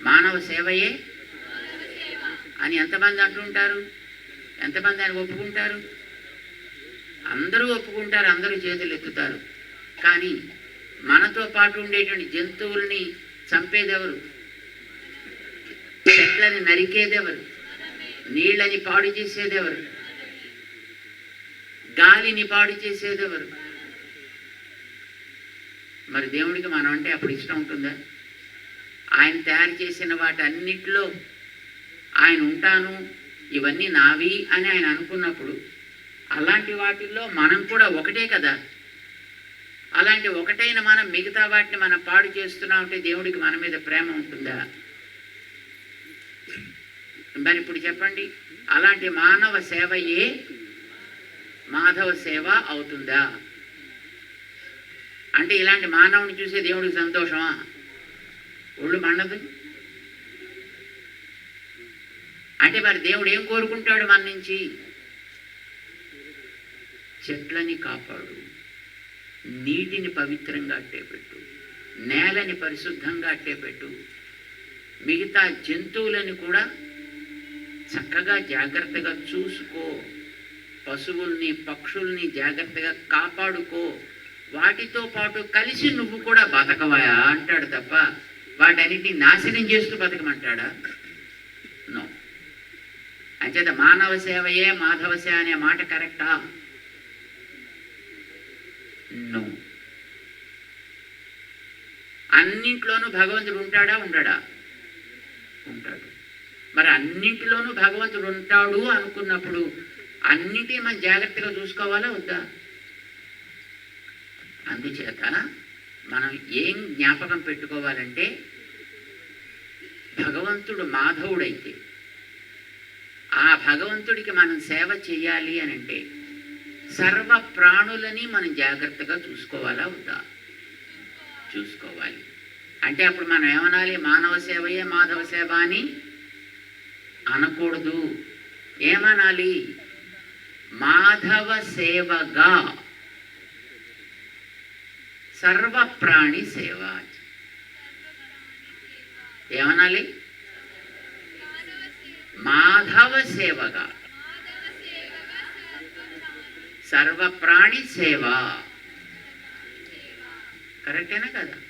మానవ సేవయే అని ఎంతమంది అంటుంటారు? ఎంతమంది ఆయన ఒప్పుకుంటారు? అందరూ ఒప్పుకుంటారు అందరూ చేతులు ఎత్తుతారు. కానీ మనతో పాటు ఉండేటువంటి జంతువుల్ని చంపేదెవరు? చెట్లని నరికేదెవరు? నీళ్ళని పాడు చేసేదెవరు? గాలిని పాడు చేసేదెవరు? మరి దేవుడికి మనం అంటే అప్పుడు ఇష్టం ఉంటుందా? ఆయన తయారు చేసిన వాటన్నిటిలో ఆయన ఉంటాను ఇవన్నీ నావి అని ఆయన అనుకున్నప్పుడు అలాంటి వాటిల్లో మనం కూడా ఒకటే కదా. అలాంటి ఒకటైన మనం మిగతా వాటిని మనం పాడు చేస్తున్నామంటే దేవుడికి మన మీద ప్రేమ ఉంటుందా? మరి ఇప్పుడు చెప్పండి అలాంటి మానవ సేవయే మాధవ సేవ అవుతుందా? అంటే ఇలాంటి మానవుని చూసే దేవుడికి సంతోషమా? ఒళ్ళు మండదు అంటే మరి దేవుడు ఏం కోరుకుంటాడు మన నుంచి? చెట్లని కాపాడు నీటిని పవిత్రంగా అట్టేపెట్టు నేలని పరిశుద్ధంగా అట్టేపెట్టు మిగతా జంతువులని కూడా చక్కగా జాగ్రత్తగా చూసుకో పశువుల్ని పక్షుల్ని జాగ్రత్తగా కాపాడుకో వాటితో పాటు కలిసి నువ్వు కూడా బతకవా అంటాడు తప్ప వాటన్నిటిని నాశనం చేస్తూ బతకమంటాడా? నో అంచేత మానవ సేవయే మాధవ సేవ అనే మాట కరెక్టా? నో అన్నింట్లోనూ భగవంతుడు ఉంటాడా? ఉండడా? ఉంటాడు. మరి అన్నింటిలోనూ భగవంతుడు ఉంటాడు అనుకున్నప్పుడు అన్నిటి మనం జాగ్రత్తగా చూసుకోవాలా? వద్దా? అందుచేత మనం ఏం జ్ఞాపకం పెట్టుకోవాలంటే భగవంతుడు మాధవుడైతే ఆ భగవంతుడికి మనం సేవ చేయాలి అని అంటే సర్వ ప్రాణులని మనం జాగ్రత్తగా చూసుకోవాలా వద్దా? చూసుకోవాలి. అంటే అప్పుడు మనం ఏమనాలి? మానవ సేవయే మాధవ సేవ అని అనకూడదు. ఏమనాలి? మాధవ సేవగా సర్వ ప్రాణి సేవ ఏమనాలి? మాధవ సేవగా. సర్వ ప్రాణి సేవ. కరెక్టేనా కదా?